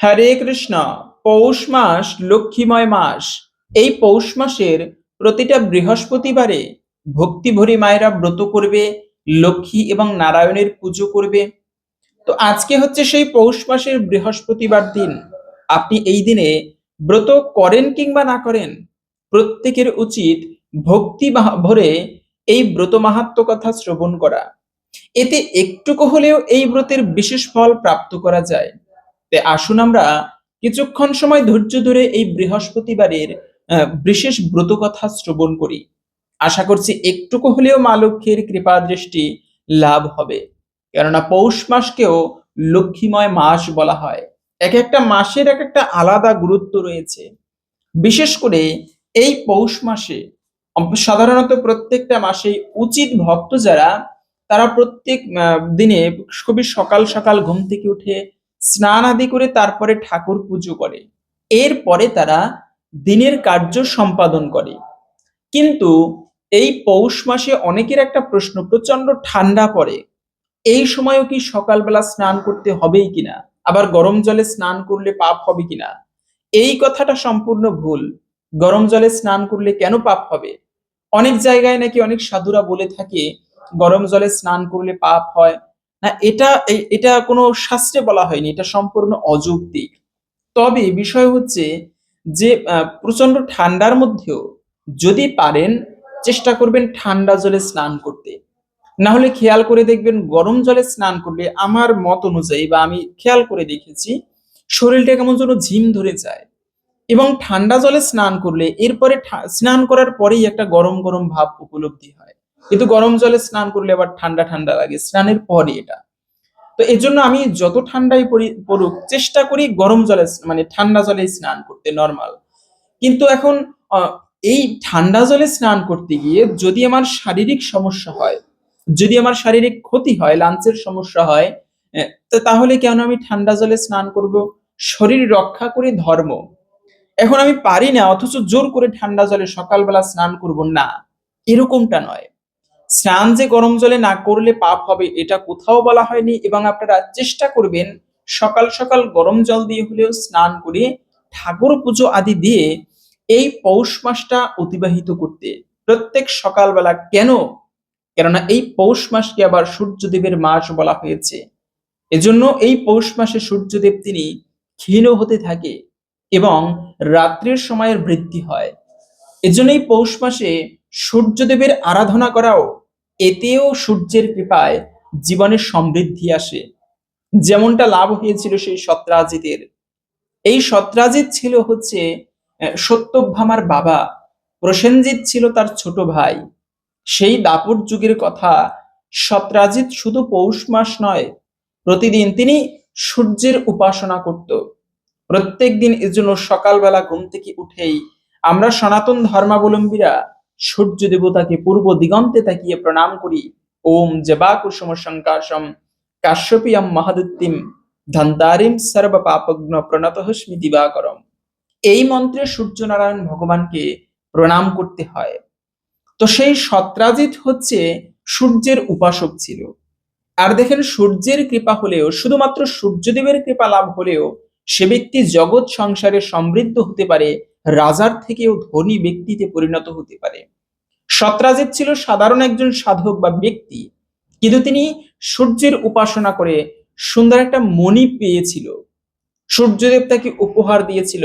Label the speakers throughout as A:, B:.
A: হরে কৃষ্ণ, পৌষ মাস লক্ষ্মীময় মাস। এই পৌষ মাসের প্রতিটা বৃহস্পতিবারে ভক্তিভরি মায়েরা ব্রত করবে, লক্ষ্মী এবং নারায়ণের পুজো করবে। তো আজকে হচ্ছে সেই পৌষ মাসের বৃহস্পতিবার দিন। আপনি এই দিনে ব্রত করেন কিংবা না করেন, প্রত্যেকের উচিত ভক্তি ভরে এই ব্রত মাহাত্ম কথা শ্রবণ করা। এতে একটুকু হলেও এই ব্রতের বিশেষ ফল প্রাপ্ত করা যায়। তাই আসুন আমরা কিছুক্ষণ সময় ধৈর্য ধরে এই বৃহস্পতিবারের বিশেষ ব্রত কথা শ্রবণ করি। আশা করছি একটুকু হলেও মা লক্ষ্মীর কৃপা দৃষ্টি লাভ হবে। কেননা পৌষ মাসকেও লক্ষ্মীময় মাস বলা হয়। এক একটা মাসের এক একটা আলাদা গুরুত্ব রয়েছে। বিশেষ করে এই পৌষ মাসে সাধারণত প্রত্যেকটা মাসে উচিত ভক্ত যারা, তারা প্রত্যেক দিনে খুবই সকাল সকাল ঘুম থেকে উঠে স্নান আদি করে তারপরে ঠাকুর পুজো করে। এরপরে তারা দিনের কার্য সম্পাদন করে। কিন্তু এই পৌষ মাসে অনেকের একটা প্রশ্ন প্রচণ্ড ঠান্ডা পড়ে। এই সময়ও কি সকালবেলা স্নান করতে হবেই কিনা? আবার গরম জলে স্নান করলে পাপ হবে কিনা? এই কথাটা সম্পূর্ণ ভুল। গরম জলে স্নান করলে কেন পাপ হবে? অনেক জায়গায় নাকি অনেক সাধুরা বলে থাকে, গরম জলে স্নান করলে পাপ হয়। না, এটা এটা কোনো শাস্ত্রে বলা হয়নি, এটা সম্পূর্ণ অযৌক্তিক। তবে বিষয় হচ্ছে যে প্রচণ্ড ঠান্ডার মধ্যেও যদি পারেন, চেষ্টা করবেন ঠান্ডা জলে স্নান করতে। না হলে খেয়াল করে দেখবেন গরম জলে স্নান করলে আমার মত অনুযায়ী বা আমি খেয়াল করে দেখেছি, শরীরটা কেমন যেন ঝিম ধরে যায়। এবং ঠান্ডা জলে স্নান করলে এরপরে স্নান করার পরেই একটা গরম গরম ভাব উপলব্ধি হয়। কিন্তু গরম জলে স্নান করলে আবার ঠান্ডা ঠান্ডা লাগে, স্নানের পরে এটা। তো এর জন্য আমি যত ঠান্ডাই পড়ুক, চেষ্টা করি গরম জলে মানে ঠান্ডা জলে স্নান করতে নর্মাল কিন্তু এখন এই ঠান্ডা জলে স্নান করতে গিয়ে যদি আমার শারীরিক সমস্যা হয়, যদি আমার শারীরিক ক্ষতি হয়, লাঞ্চের সমস্যা হয় তাহলে কেন আমি ঠান্ডা জলে স্নান করব? শরীর রক্ষা করে ধর্ম। এখন আমি পারি না, অথচ জোর করে ঠান্ডা জলে সকালবেলা স্নান করব, না। এরকমটা নয়। স্নান যে গরম জলে না করলে পাপ হবে, এটা কোথাও বলা হয়নি। এবং আপনারা চেষ্টা করবেন সকাল সকাল গরম জল দিয়ে হলেও স্নান করে ঠাকুর পুজো আদি দিয়ে এই পৌষ মাসটা অতিবাহিত করতে। প্রত্যেক সকালবেলা কেন? কেননা এই পৌষ মাসকে আবার সূর্যদেবের মাস বলা হয়েছে। এজন্য এই পৌষ মাসে সূর্যদেব তিনি ক্ষীণ হতে থাকে এবং রাত্রির সময়ের বৃদ্ধি হয়। এজন্য এই পৌষ মাসে সূর্যদেবের আরাধনা করাও এতেও সূর্যের কৃপায় জীবনের সমৃদ্ধি আসে। যেমনটা লাভ হয়েছিল সেই সত্রাজিতের। এই সত্রাজিৎ ছিল হচ্ছে সত্যভামার বাবা। প্রসেনজিৎ ছিল তার ছোট ভাই। সেই দাপর যুগের কথা সত্রাজিৎ শুধু পৌষ মাস নয়, প্রতিদিন তিনি সূর্যের উপাসনা করত। প্রত্যেক দিন এজন্য সকালবেলা ঘুম থেকে উঠেই আমরা সনাতন ধর্মাবলম্বীরা সূর্য দেবতাকে পূর্ব দিগন্তে তাকিয়ে প্রণাম করি। ওম জবা কুসুম সংকাশম কাশ্যপিয়ম মহাদিত্যিম ধন্তারিম সর্ব পাপগ্ন প্রণতহস্মি দিবাকরম। এই মন্ত্রে সূর্যনারায়ণ ভগবানকে প্রণাম করতে হয়। তো সেই সত্রাজিৎ হচ্ছে সূর্যের উপাসক ছিল। আর দেখেন সূর্যের কৃপা হলেও, শুধুমাত্র সূর্যদেবের কৃপা লাভ হলেও, সে ব্যক্তি জগৎ সংসারে সমৃদ্ধ হতে পারে রাজার থেকেও ধনী ব্যক্তিতে পরিণত হতে পারে। সত্রাজিৎ ছিল সাধারণ একজন সাধক বা ব্যক্তি, কিন্তু তিনি সূর্যের উপাসনা করে সুন্দর একটা মণি পেয়েছিল। সূর্যদেব তাকে উপহার দিয়েছিল।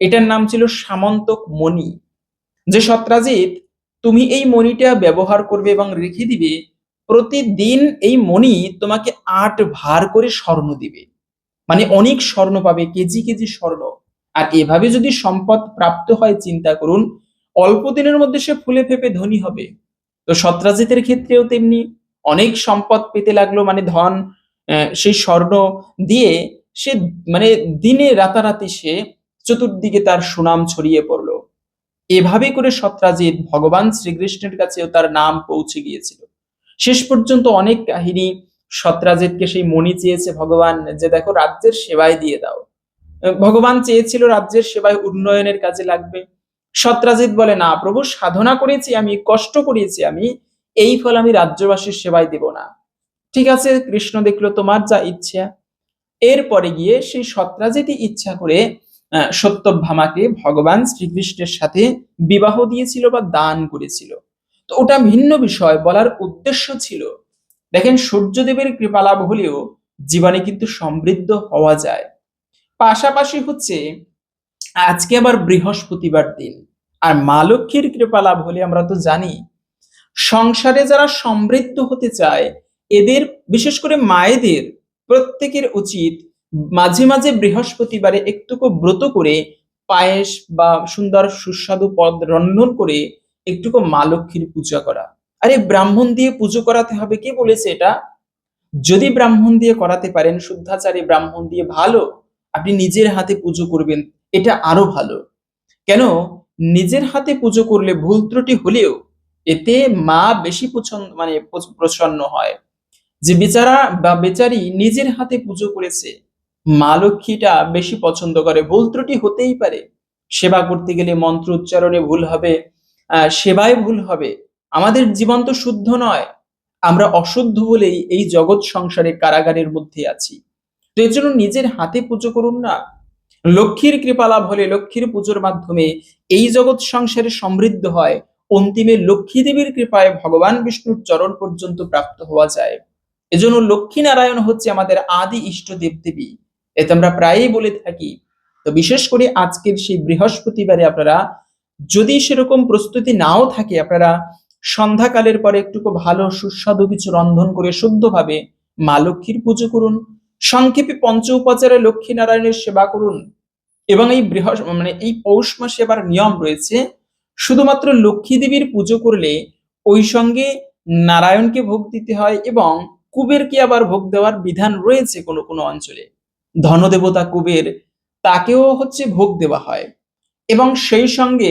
A: এটার নাম ছিল সামন্তক মণি। যে সত্রাজিৎ তুমি এই মণিটা ব্যবহার করবে এবং রেখে দিবে। প্রতিদিন এই মণি তোমাকে আট ভার করে স্বর্ণ দিবে। মানে অনেক স্বর্ণ পাবে, কেজি কেজি স্বর্ণ। আর এভাবে যদি সম্পদ প্রাপ্ত হয়, চিন্তা করুন, অল্প দিনের মধ্যে সে ফুলে ফেপে ধনী হবে। তো সত্রাজিতের ক্ষেত্রেও তেমনি অনেক সম্পদ পেতে লাগল মানে ধন সেই স্বর্ণ দিয়ে সে মানে দিনে রাতারাতি সে চতুর্দিকে তার সুনাম ছড়িয়ে পড়ল। এভাবে করে সত্রাজিৎ ভগবান শ্রীকৃষ্ণের কাছেও তার নাম পৌঁছে গিয়েছিল। শেষ পর্যন্ত অনেক কাহিনী সত্রাজিৎকে সেই মণি চেয়েছে, ভগবান, যে দেখো রাজ্যের সেবায় দিয়ে দাও। ভগবান চেয়েছিল রাজ্যের সেবায় উন্নয়নের কাজে লাগবে। সত্রাজিৎ বলে, না প্রভু, সাধনা করেছি, আমি কষ্ট করেছি আমি এই ফল আমি রাজ্যবাসীর সেবায় দেব না। ঠিক আছে, কৃষ্ণ দেখল তোমার যা ইচ্ছা। এরপরে গিয়ে সেই সত্রাজিতই ইচ্ছা করে সত্যভামাকে ভগবান শ্রীকৃষ্ণের সাথে বিবাহ দিয়েছিল বা দান করেছিল। তো ওটা ভিন্ন বিষয়, বলার উদ্দেশ্য ছিল। দেখেন, সূর্যদেবের কৃপালাভ হলেও জীবনে কিন্তু সমৃদ্ধ হওয়া যায়। পাশাপাশি হচ্ছে আজকে আবার বৃহস্পতিবার দিন। আর মা লক্ষ্মীর কৃপা লাভ হলে আমরা তো জানি, সংসারে যারা সমৃদ্ধ হতে চায়, এদের, বিশেষ করে মায়েদের, প্রত্যেকের উচিত মাঝে মাঝে বৃহস্পতিবারে একটুকু ব্রত করে পায়েস বা সুন্দর সুস্বাদু পদ রন্ধন করে একটুকু মা লক্ষ্মীর পূজা করা। আরে ব্রাহ্মণ দিয়ে পুজো করাতে হবে, কে বলেছে এটা? যদি ব্রাহ্মণ দিয়ে করাতে পারেন, শুদ্ধাচারী ব্রাহ্মণ দিয়ে ভালো। আপনি নিজের হাতে পুজো করবেন, এটা আরও ভালো। কেন? নিজের হাতে পুজো করলে ভুল ত্রুটি হলেও এতে মা বেশি পছন্দ মানে প্রসন্ন হয়। যে বেচারা বা বেচারি নিজের হাতে পুজো করেছে, মা লক্ষ্মীটা বেশি পছন্দ করে। ভুল ত্রুটি হতেই পারে। সেবা করতে গেলে মন্ত্র উচ্চারণে ভুল হবে সেবায় ভুল হবে। আমাদের জীবন তো শুদ্ধ নয়। আমরা অশুদ্ধ বলেই এই জগৎ সংসারে কারাগারের মধ্যে আছি। এর জন্য নিজের হাতে পুজো করুন না। লক্ষ্মীর কৃপা লাভ হলে লক্ষ্মীর পুজোর মাধ্যমে এই জগৎ সংসারে সমৃদ্ধ হয়। অন্তিমে লক্ষ্মী দেবীর কৃপায় ভগবান বিষ্ণুর চরণ পর্যন্ত প্রাপ্ত হওয়া যায়। এজন্য লক্ষ্মী নারায়ণ হচ্ছে আমাদের আদি ইষ্ট দেবদেবী এতে আমরা প্রায়ই বলে থাকি। তো বিশেষ করে আজকের সেই বৃহস্পতিবারে আপনারা যদি সেরকম প্রস্তুতি নাও থাকে, আপনারা সন্ধ্যাকালের পরে একটুকু ভালো সুস্বাদু কিছু রন্ধন করে শুদ্ধভাবে মা লক্ষ্মীর পুজো করুন। সংক্ষেপে পঞ্চ উপাচারে লক্ষ্মী নারায়ণের সেবা করুন। এবং এই বৃহস্প মানে এই পৌষ মাসে আবার নিয়ম রয়েছে, শুধুমাত্র লক্ষ্মী দেবীর পুজো করলে ওই সঙ্গে নারায়ণকে ভোগ দিতে হয় এবং কুবেরকে আবার ভোগ দেওয়ার বিধান রয়েছে কোনো কোনো অঞ্চলে। ধনদেবতা কুবের, তাকেও হচ্ছে ভোগ দেওয়া হয়। এবং সেই সঙ্গে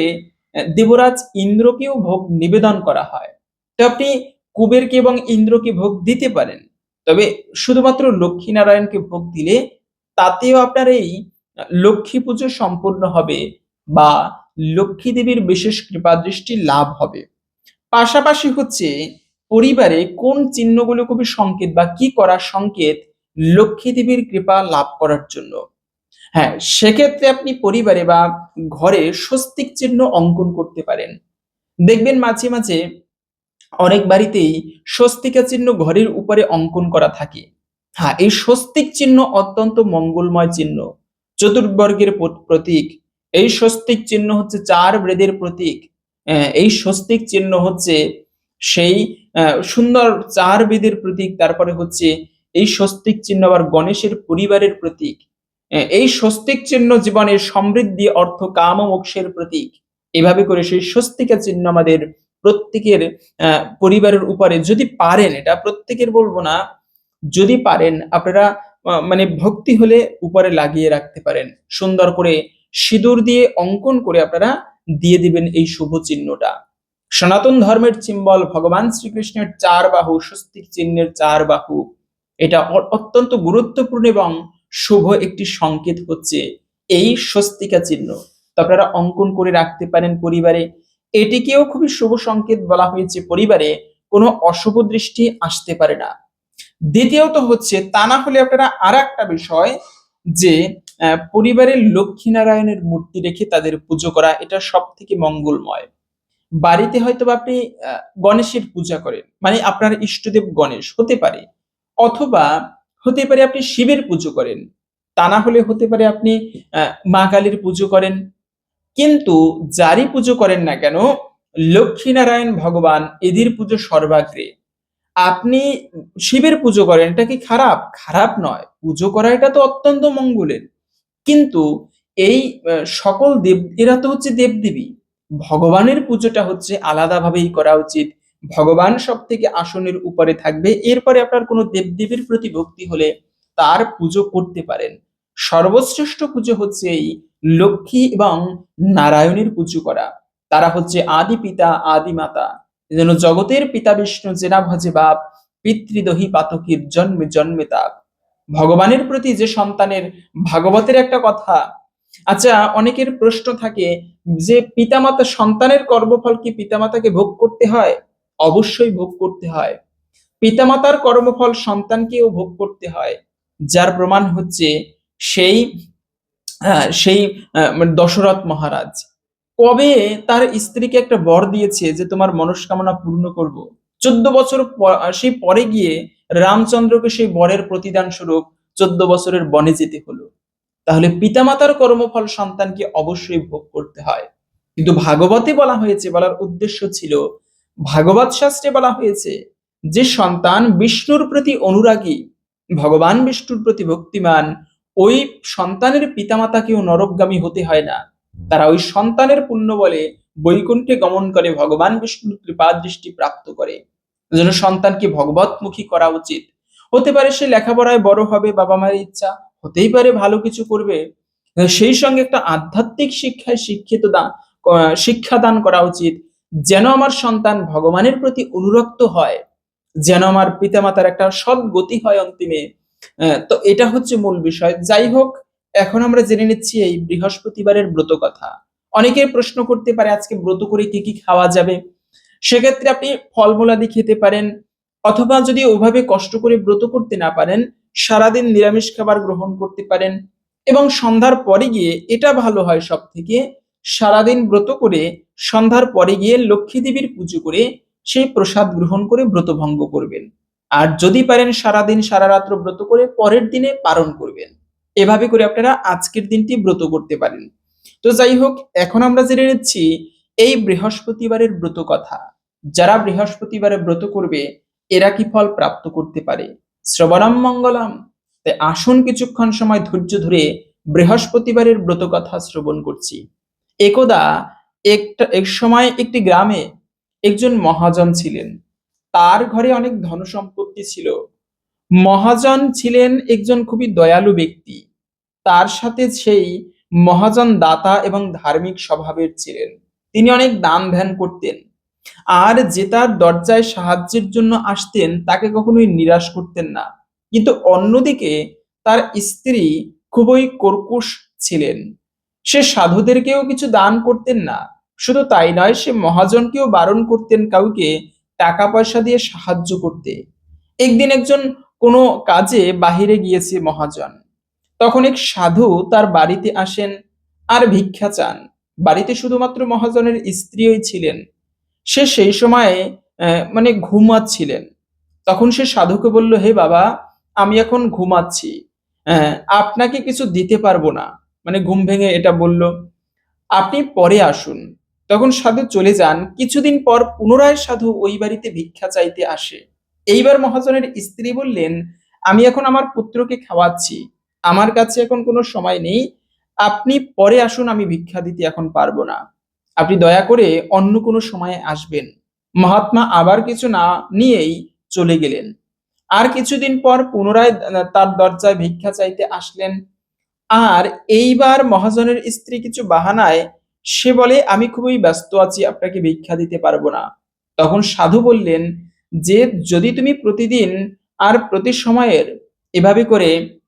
A: দেবরাজ ইন্দ্রকেও ভোগ নিবেদন করা হয়। তো আপনি কুবেরকে এবং ইন্দ্রকে ভোগ দিতে পারেন। তবে শুধুমাত্র লক্ষ্মী নারায়ণকে ভোগ দিলে তাতেও আপনার এই লক্ষ্মী পুজো সম্পূর্ণ হবে বা লক্ষ্মী দেবীর বিশেষ কৃপা দৃষ্টি লাভ হবে। পাশাপাশি হচ্ছে পরিবারে কোন চিহ্নগুলো খুবই সংকেত বা কি করার সংকেত লক্ষ্মী দেবীর কৃপা লাভ করার জন্য? হ্যাঁ সেক্ষেত্রে আপনি পরিবারে বা ঘরে স্বস্তিক চিহ্ন অঙ্কন করতে পারেন। দেখবেন মাঝে মাঝে অনেক বাড়িতেই স্বস্তিকা চিহ্ন ঘরের উপরে অঙ্কন করা থাকে। হ্যাঁ এই স্বস্তিক চিহ্ন অত্যন্ত মঙ্গলময় চিহ্ন। চতুর্বর্গের প্রতীক। এই স্বস্তিক চিহ্ন হচ্ছে চার বেদের প্রতীক। এই স্বস্তিক চিহ্ন হচ্ছে সেই সুন্দর চার বেদের প্রতীক, তারপরে হচ্ছে এই স্বস্তিক চিহ্ন আবার গণেশের পরিবারের প্রতীক। এই স্বস্তিক চিহ্ন জীবনের সমৃদ্ধি, অর্থ, কাম মোক্ষের প্রতীক। এভাবে করে সেই স্বস্তিকা চিহ্ন আমাদের প্রত্যেকের পরিবারের উপরে যদি পারেন, এটা প্রত্যেকের বলব না, যদি পারেন, আপনারা মানে ভক্তি হলে উপরে লাগিয়ে রাখতে পারেন। সুন্দর করে সিঁদুর দিয়ে অঙ্কন করে আপনারা দিয়ে দিবেন এই শুভ চিহ্নটা। সনাতন ধর্মের সিম্বল ভগবান শ্রীকৃষ্ণের চার বাহু স্বস্তিক চিহ্নের চার বাহু। এটা অত্যন্ত গুরুত্বপূর্ণ এবং শুভ একটি সংকেত হচ্ছে এই স্বস্তিকা চিহ্ন। তো আপনারা অঙ্কন করে রাখতে পারেন পরিবারে। এটিকেও খুবই শুভ সংকেত বলা হয়েছে পরিবারে, কোনো অশুভ দৃষ্টি আসতে পারে না। দ্বিতীয়ত হচ্ছে, তা না হলে আপনারা আর একটা বিষয় যে পরিবারের লক্ষ্মী নারায়ণের মূর্তি রেখে তাদের পুজো করা, এটা সব থেকে মঙ্গলময়। বাড়িতে হয়তো আপনি গণেশের পূজা করেন মানে আপনার ইষ্টদেব গণেশ, হতে পারে। অথবা হতে পারে আপনি শিবের পুজো করেন, তা না হলে হতে পারে আপনি মা কালীর পুজো করেন কিন্তু যারই পুজো করেন না কেন, লক্ষ্মীনারায়ণ ভগবান এদের পুজো সর্বাগ্রে। আপনি শিবের পুজো করেন, এটা কি খারাপ? খারাপ নয়। পুজো করা এটা তো অত্যন্ত মঙ্গলের। কিন্তু এই সকল দেব, এরা তো হচ্ছে দেবদেবী। ভগবানের পুজোটা হচ্ছে আলাদাভাবেই করা উচিত। ভগবান সব থেকে আসনের উপরে থাকবে। এরপরে আপনার কোনো দেবদেবীর প্রতি ভক্তি হলে তার পুজো করতে পারেন। সর্বশ্রেষ্ঠ পুজো হচ্ছে এই লক্ষ্মী এবং নারায়ণের পুজো করা। তারা হচ্ছে আদি পিতা, আদি মাতা। যেন জগতের পিতা বিষ্ণু, জেনা ভজে বাপ, পিতৃদহি পাতকীর জন্মে জন্মে তাপ। ভগবানের প্রতি যে সন্তানের ভাগবতের একটা কথা। আচ্ছা অনেকের প্রশ্ন থাকে যে পিতামাতা সন্তানের কর্মফল কি পিতামাতাকে ভোগ করতে হয়? অবশ্যই ভোগ করতে হয়। পিতামাতার কর্মফল সন্তানকেও ভোগ করতে হয়। যার প্রমাণ হচ্ছে সেই হ্যাঁ, সেই মানে দশরথ মহারাজ। কবে তার স্ত্রীকে একটা বর দিয়েছে যে তোমার মনস্কামনা পূর্ণ করব? চোদ্দ বছর সেই পরে গিয়ে রামচন্দ্রকে সেই বরের প্রতিদান স্বরূপ চোদ্দ বছরের বনে যেতে হলো। তাহলে পিতামাতার কর্মফল সন্তানকে অবশ্যই ভোগ করতে হয়। কিন্তু ভাগবতে বলা হয়েছে বলার উদ্দেশ্য ছিল ভাগবত শাস্ত্রে বলা হয়েছে যে সন্তান বিষ্ণুর প্রতি অনুরাগী ভগবান বিষ্ণুর প্রতি ভক্তিমান ওই সন্তানের পিতামাতাকেও নরকগামী হতে হয় না। তারা ওই সন্তানের পুণ্য বলে বৈকুণ্ঠে গমন করে ভগবান বিষ্ণুর কৃপা দৃষ্টি প্রাপ্ত করে। যেন সন্তানকে ভগবতমুখী করা উচিত। হতে পারে সে লেখাপড়ায় বড় হবে বাবা মায়ের ইচ্ছা হতেই পারে ভালো কিছু করবে। সেই সঙ্গে একটা আধ্যাত্মিক শিক্ষায় শিক্ষিত দান আহ, শিক্ষা দান করা উচিত। যেন আমার সন্তান ভগবানের প্রতি অনুরক্ত হয় যেন আমার পিতামাতার একটা সৎ গতি হয় অন্তিমে। তো এটা হচ্ছে মূল বিষয়। যাই হোক, এখন আমরা জেনে নিচ্ছি এই বৃহস্পতিবারের ব্রত কথা। অনেকে প্রশ্ন করতে পারে, আজকে ব্রত করে কি কি খাওয়া যাবে? সেক্ষেত্রে আপনি ফলমূলাদি খেতে পারেন, অথবা যদি ওভাবে কষ্ট করে ব্রত করতে না পারেন, সারাদিন নিরামিষ খাবার গ্রহণ করতে পারেন এবং সন্ধ্যার পরে গিয়ে এটা ভালো হয় সব থেকে সারাদিন ব্রত করে সন্ধ্যার পরে গিয়ে লক্ষ্মী দেবীর পুজো করে সেই প্রসাদ গ্রহণ করে ব্রত ভঙ্গ করবেন। আর যদি পারেন সারাদিন সারা রাত্র ব্রত করে পরের দিনে পালন করবেন। এভাবে করে আপনারা আজকের দিনটি ব্রত করতে পারেন। তো যাই হোক, এখন আমরা জেনে নিচ্ছি এই বৃহস্পতিবারের ব্রত কথা। যারা বৃহস্পতিবারে ব্রত করবে, এরা কি ফল প্রাপ্ত করতে পারে? শ্রবণম মঙ্গলম। তাই আসুন কিছুক্ষণ সময় ধৈর্য ধরে বৃহস্পতিবারের ব্রত কথা শ্রবণ করছি। একদা একটা এক সময় একটি গ্রামে একজন মহাজন ছিলেন। তার ঘরে অনেক ধন সম্পত্তি ছিল। মহাজন ছিলেন একজন খুবই দয়ালু ব্যক্তি। তার সাথে সেই মহাজন দাতা এবং ধার্মিক স্বভাবের ছিলেন। তিনি অনেক দান ধ্যান করতেন। আর যে তার দরজায় সাহায্যের জন্য আসতেন, তাকে কখনোই নিরাশ করতেন না। কিন্তু অন্যদিকে তার স্ত্রী খুবই কর্কুশ ছিলেন। সে সাধুদেরকেও কিছু দান করতেন না। শুধু তাই নয়, সে মহাজনকেও বারণ করতেন কাউকে টাকা পয়সা দিয়ে সাহায্য করতে। একদিন একজন কোনো কাজে বাহিরে গিয়েছে মহাজন। তখন এক সাধু তার বাড়িতে আসেন আর ভিক্ষা চান। বাড়িতে শুধুমাত্র মহাজনের স্ত্রীই ছিলেন। সে সেই সময়ে মানে ঘুমাচ্ছিলেন। তখন সে সাধুকে বলল, হে বাবা, আমি এখন ঘুমাচ্ছি। আপনাকে কিছু দিতে পারব না। মানে ঘুম ভেঙে এটা বলল, আপনি পরে আসুন। তখন সাধু চলে যান। কিছুদিন পর পুনরায় সাধু ওই বাড়িতে ভিক্ষা চাইতে আসে। এইবার মহাজনের স্ত্রী বললেন, আমি এখন আমার পুত্রকে খাওয়াচ্ছি। আমার কাছে এখন কোনো সময় নেই। আপনি পরে আসুন, আমি ভিক্ষা দিতে এখন পারব না। আপনি দয়া করে অন্য কোনো সময়ে আসবেন। মহাত্মা আবার কিছু না নিয়েই চলে গেলেন। আর কিছুদিন পর পুনরায় তার দরজায় ভিক্ষা চাইতে আসলেন। আর এইবার মহাজনের স্ত্রী কিছু বাহানায় সে বলে, আমি খুবই ব্যস্ত আছি, আপনাকে ভিক্ষা দিতে পারব না। তখন সাধু বললেন, যে যদি তুমি প্রতিদিন আর প্রতি সময়ের এভাবে করে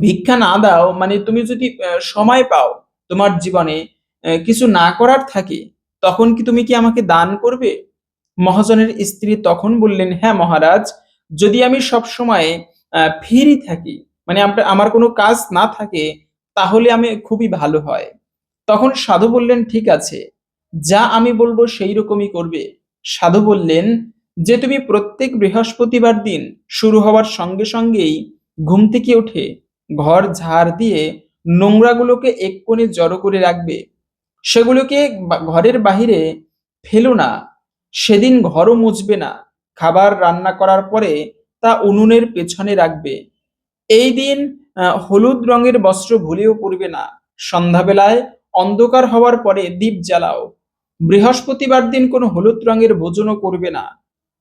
A: ভিক্ষা না দাও মানে তুমি যদি সময় পাও তোমার জীবনে কিছু না করার থাকে, তখন কি তুমি কি আমাকে দান করবে? মহাজনের স্ত্রী তখন বললেন হ্যাঁ মহারাজ, যদি আমি সব সময় ফ্রি থাকি মানে আম- আমার কোনো কাজ না থাকে, তাহলে আমি খুবই ভালো হয়। তখন সাধু বললেন, ঠিক আছে, যা আমি বলব সেই রকমই করবে। সাধু বললেন, যে তুমি প্রত্যেক বৃহস্পতিবার দিন শুরু হওয়ার সঙ্গে সঙ্গেই ঘুম থেকে উঠে ঘর ঝাড় দিয়ে নোংরাগুলোকে এক কোণে জড়ো করে রাখবে। সেগুলোকে ঘরের বাহিরে ফেলো না। সেদিন ঘরও মুছবে না। খাবার রান্না করার পরে তা উনুনের পেছনে রাখবে। এই দিন হলুদ রঙের বস্ত্র ভুলেও পরবে না। সন্ধ্যাবেলায় অন্ধকার হওয়ার পরে দীপ জ্বালাও। বৃহস্পতিবার দিন কোনো হলুদ রঙের ভোজনও করবে না।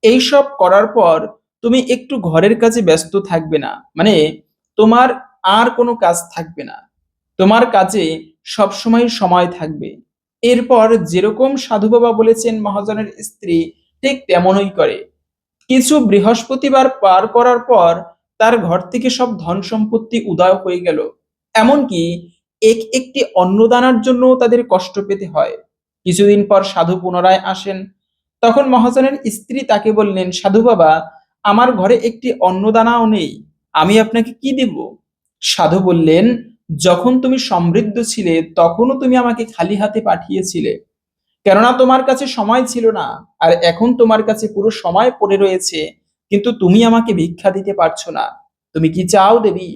A: এইসব করার পর তুমি একটু ঘরের কাজে ব্যস্ত থাকবে না। মানে তোমার আর কোনো কাজ থাকবে না। তোমার কাজে সবসময় সময় থাকবে। এরপর যেরকম সাধু বাবা বলেছেন, মহাজনের স্ত্রী ঠিক তেমনই করে। কিছু বৃহস্পতিবার পার করার পর তার ঘর থেকে সব ধন সম্পত্তি উদয় হয়ে গেল। এমনকি এক একটি অন্নদানার জন্য তাদের কষ্ট পেতে হয়। কিছুদিন পর সাধু পুনরায় আসেন। তখন মহাজনের স্ত্রী তাকে বললেন, সাধু বাবা, আমার ঘরে একটি অন্নদানাও নেই, আমি আপনাকে কি দেব? সাধু বললেন, যখন তুমি সমৃদ্ধ ছিলে, তখনও তুমি আমাকে খালি হাতে পাঠিয়েছিলে। কেননা তোমার কাছে সময় ছিল না, আর এখন তোমার কাছে পুরো সময় পড়ে রয়েছে, কিন্তু তুমি আমাকে ভিক্ষা দিতে পারছ না। তুমি কি চাও দেবী?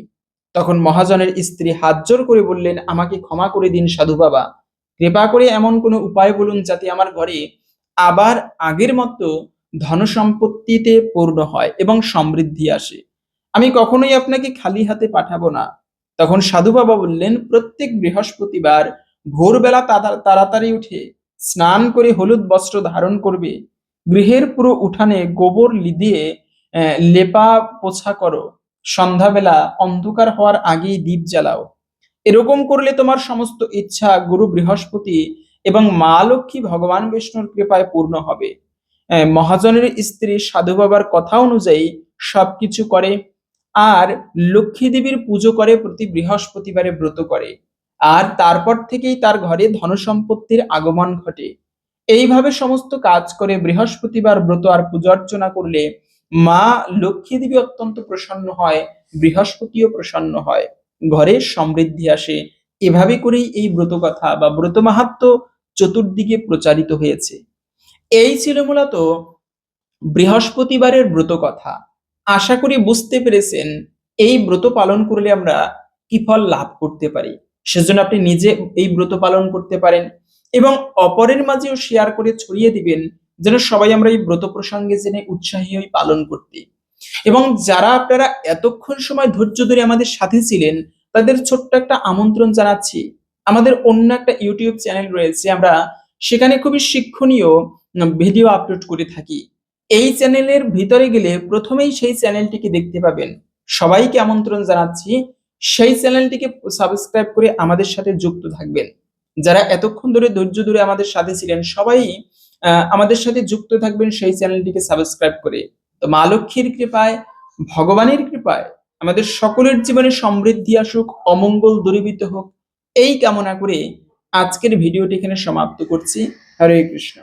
A: তখন মহাজনের স্ত্রী হাত জোর করে বললেন, আমাকে ক্ষমা করে দিন সাধু বাবা। কৃপা করে এমন কোনো উপায় বলুন যাতে আমার ঘরে আবার আগের মতো ধন সম্পত্তিতে পূর্ণ হয় এবং সমৃদ্ধি আসে। আমি কখনোই আপনাকে খালি হাতে পাঠাবো না। তখন সাধু বাবা বললেন, প্রত্যেক বৃহস্পতিবার ভোরবেলা তাড়া- তাড়াতাড়ি উঠে স্নান করে হলুদ বস্ত্র ধারণ করবে। গৃহের পুরো উঠানে গোবর লিদিয়ে লেপা পোছা করো। সন্ধ্যাবেলা অন্ধকার হওয়ার আগেই দ্বীপ জ্বালাও। এরকম করলে তোমার সমস্ত ইচ্ছা গুরু বৃহস্পতি এবং মা লক্ষ্মী ভগবান বিষ্ণুর কৃপায় পূর্ণ হবে। মহাজনের স্ত্রী সাধু বাবার কথা অনুযায়ী সবকিছু করে আর লক্ষ্মী দেবীর পুজো করে প্রতি বৃহস্পতিবারে ব্রত করে। আর তারপর থেকেই তার ঘরে ধনসম্পত্তির আগমন ঘটে। এইভাবে সমস্ত কাজ করে বৃহস্পতিবার ব্রত আর পূজা অর্চনা করলে মা লক্ষ্মী দেবী অত্যন্ত প্রসন্ন হয়, বৃহস্পতিও প্রসন্ন হয়, ঘরে সমৃদ্ধি আসে। এভাবে করেই এই ব্রত কথা বা ব্রত মাহাত্ম চতুর্দিকে প্রচারিত হয়েছে। এই ছিল মূলত বৃহস্পতিবারের ব্রত কথা আশা করি বুঝতে পেরেছেন এই ব্রত পালন করলে আমরা কি ফল লাভ করতে পারি। সেজন্য আপনি নিজে এই ব্রত পালন করতে পারেন এবং অপরের মাঝেও শেয়ার করে ছড়িয়ে দিবেন যেন সবাই আমরা এই ব্রত প্রসঙ্গে জেনে উৎসাহী হই, পালন করতে এবং যারা আপনারা এতক্ষণ সময় ধৈর্য ধরে আমাদের সাথে ছিলেন, তাদের ছোট্ট একটা আমন্ত্রণ জানাচ্ছি। আমাদের অন্য একটা ইউটিউব চ্যানেল রয়েছে, আমরা সেখানে খুবই শিক্ষণীয় ভিডিও আপলোড করে থাকি। এই চ্যানেলের ভিতরে গেলে প্রথমেই সেই চ্যানেলটিকে দেখতে পাবেন। সবাইকে আমন্ত্রণ জানাচ্ছি, সেই চ্যানেলটিকে সাবস্ক্রাইব করে আমাদের সাথে যুক্ত থাকবেন। যারা এতক্ষণ ধরে ধৈর্য ধরে আমাদের সাথে ছিলেন, সবাই আমাদের সাথে যুক্ত থাকবেন সেই চ্যানেলটিকে সাবস্ক্রাইব করে। তো মা লক্ষ্মীর কৃপায়, ভগবানের কৃপায়, আমাদের সকলের জীবনে সমৃদ্ধি আসুক, অমঙ্গল দূরীভূত হোক, এই কামনা করে আজকের ভিডিওটি এখানে সমাপ্ত করছি। হরে কৃষ্ণ।